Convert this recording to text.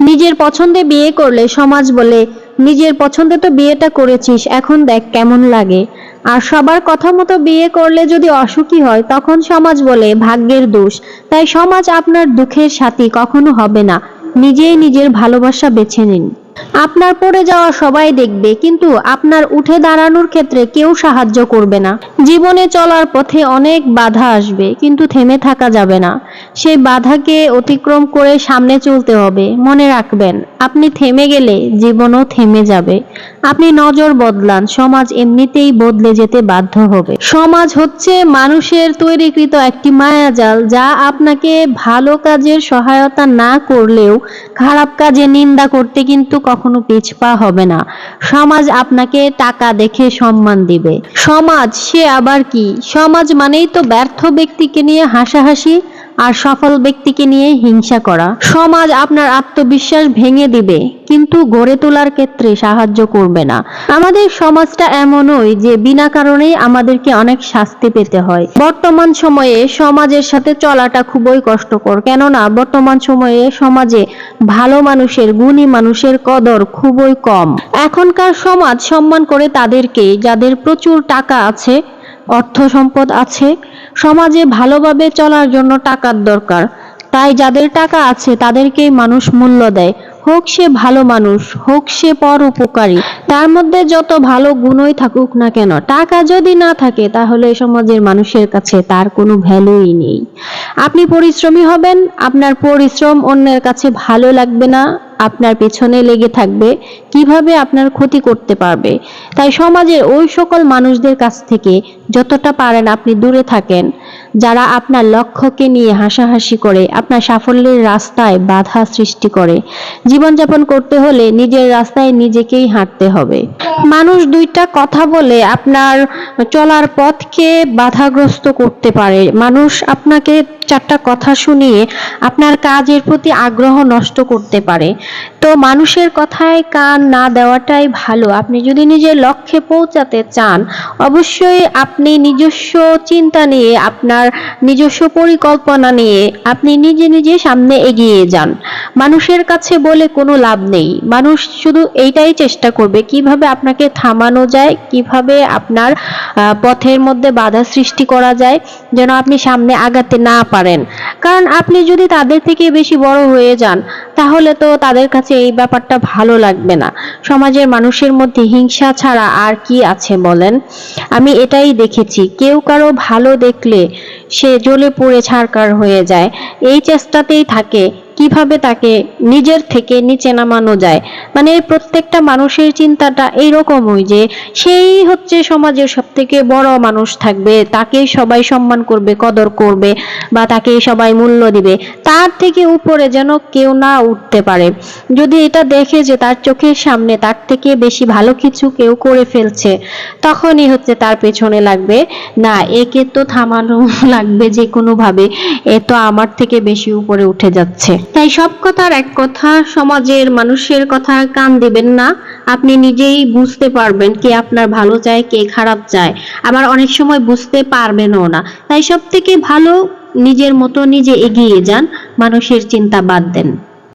নিজের পছন্দে বিয়ে করলে সমাজ বলে, নিজের পছন্দে তো বিয়েটা করেছিস, এখন দেখ কেমন লাগে। আর সবার কথা মতো বিয়ে করলে যদি অসুখী হয়, তখন সমাজ বলে, ভাগ্যের দোষ। তাই সমাজ আপনার দুঃখের সাথী কখনো হবে না। নিজেই নিজের ভালোবাসা বেছে নিন। আপনার পড়ে যাওয়া সবাই দেখবে, কিন্তু আপনার উঠে দাঁড়ানোর ক্ষেত্রে কেউ সাহায্য করবে না। জীবনে চলার পথে অনেক বাধা আসবে, কিন্তু থেমে থাকা যাবে না। সেই বাধাকে অতিক্রম করে সামনে চলতে হবে। মনে রাখবেন, আপনি থেমে গেলে জীবনও থেমে যাবে। আপনি নজর বদলান, সমাজ এমনিতেই বদলে যেতে বাধ্য হবে। সমাজ হচ্ছে মানুষের তৈরিকৃত একটি মায়াজাল, যা আপনাকে ভালো কাজের সহায়তা না করলেও খারাপ কাজে নিন্দা করতে কিন্তু কখনো পিছপা হবে না। সমাজ আপনাকে টাকা দেখে সম্মান দিবে। সমাজ সে আবার কি? সমাজ মানেই তো ব্যর্থ ব্যক্তিকে নিয়ে হাসাহাসি? আর সফল ব্যক্তিকে নিয়ে হিংসা করা। সমাজ আপনার আত্মবিশ্বাস ভেঙে দিবে, কিন্তু গড়ে তোলার ক্ষেত্রে সাহায্য করবে না। আমাদের সমাজটা এমনই যে বিনা কারণেই আমাদেরকে অনেক শাস্তি পেতে হয়। বর্তমান সময়ে সমাজের সাথে চলাটা খুবই কষ্টকর। কেননা, বর্তমান সময়ে সমাজে ভালো মানুষের, গুণী মানুষের কদর খুবই কম। এখনকার সমাজ সম্মান করে তাদেরকে, যাদের প্রচুর টাকা আছে অর্থ সম্পদ আছে। সমাজে ভালোভাবে চলার জন্য টাকার দরকার। তাই যাদের টাকা আছে, তাদেরকেই মানুষ মূল্য দেয়। হোক সে ভালো মানুষ, হোক সে পর উপকারী। তার মধ্যে যত ভালো গুণই থাকুক না কেন, টাকা যদি না থাকে, তাহলে সমাজের মানুষের কাছে তার কোনো ভ্যালুই নেই। আপনি পরিশ্রমী হবেন, আপনার পরিশ্রম অন্যের কাছে ভালো লাগবে না। আপনার পেছনে লেগে থাকবে, কীভাবে আপনার ক্ষতি করতে পারবে। তাই সমাজের ওই সকল মানুষদের কাছ থেকে যতটা পারেন আপনি দূরে থাকেন। যারা আপনার লক্ষ্যকে নিয়ে হাসাহাসি করে, আপনার সাফল্যের রাস্তায় বাধা সৃষ্টি করে। জীবনযাপন করতে হলে নিজের রাস্তায় নিজেকেই হাঁটতে হবে। মানুষ দুইটা কথা বলে আপনার চলার পথকে বাধাগ্রস্ত করতে পারে। মানুষ আপনাকে চারটা কথা শুনিয়ে আপনার কাজের প্রতি আগ্রহ নষ্ট করতে পারে। তো মানুষের কথায় কান না দেওয়াটাই ভালো। আপনি যদি নিজের লক্ষ্যে পৌঁছাতে চান, অবশ্যই আপনি নিজস্ব চিন্তা নিয়ে, আপনার নিজস্ব পরিকল্পনা নিয়ে, আপনি নিজে নিজে সামনে এগিয়ে যান। মানুষের কাছে বলে কোনো লাভ নেই। মানুষ শুধু এইটাই চেষ্টা করবে, কীভাবে আপনাকে থামানো যায়, কীভাবে আপনার পথের মধ্যে বাধা সৃষ্টি করা যায়, যেন আপনি সামনে আগাতে না পারেন। কারণ আপনি যদি তাদের থেকে বেশি বড় হয়ে যান, তাহলে তো তাদের কাছে এই ব্যাপারটা ভালো লাগবে না। সমাজের মানুষের মধ্যে হিংসা ছাড়া আর কি আছে বলেন? আমি এটাই দেখেছি, কেউ কারও ভালো দেখলে সে জ্বলে পুড়ে ছারকার হয়ে যায়। এই চেষ্টাতেই থাকে কীভাবে তাকে নিজের থেকে নিচে নামানো যায়? মানে প্রত্যেকটা মানুষের চিন্তাটা এইরকমই যে সেই হচ্ছে সমাজের সব থেকে বড় মানুষ থাকবে, তাকেই সবাই সম্মান করবে, কদর করবে বা তাকে সবাই মূল্য দিবে। তার থেকে উপরে যেন কেউ না উঠতে পারে। যদি এটা দেখে যে তার চোখের সামনে তার থেকে বেশি ভালো কিছু কেউ করে ফেলছে, তখনই হচ্ছে তার পেছনে লাগবে, না, একে তো থামানো লাগবে যে কোনো ভাবে এ তো আমার থেকে বেশি উপরে উঠে যাচ্ছে। তাই সব কথার এক কথা, সমাজের মানুষের কথা কান দিবেন না। আপনি নিজেই বুঝতে পারবেন কে আপনার ভালো চায়, কে খারাপ চায়। আবার অনেক সময় বুঝতে পারবেনও না। তাই সব থেকে ভালো, নিজের মতো নিজে এগিয়ে যান। মানুষের চিন্তা বাদ দেন।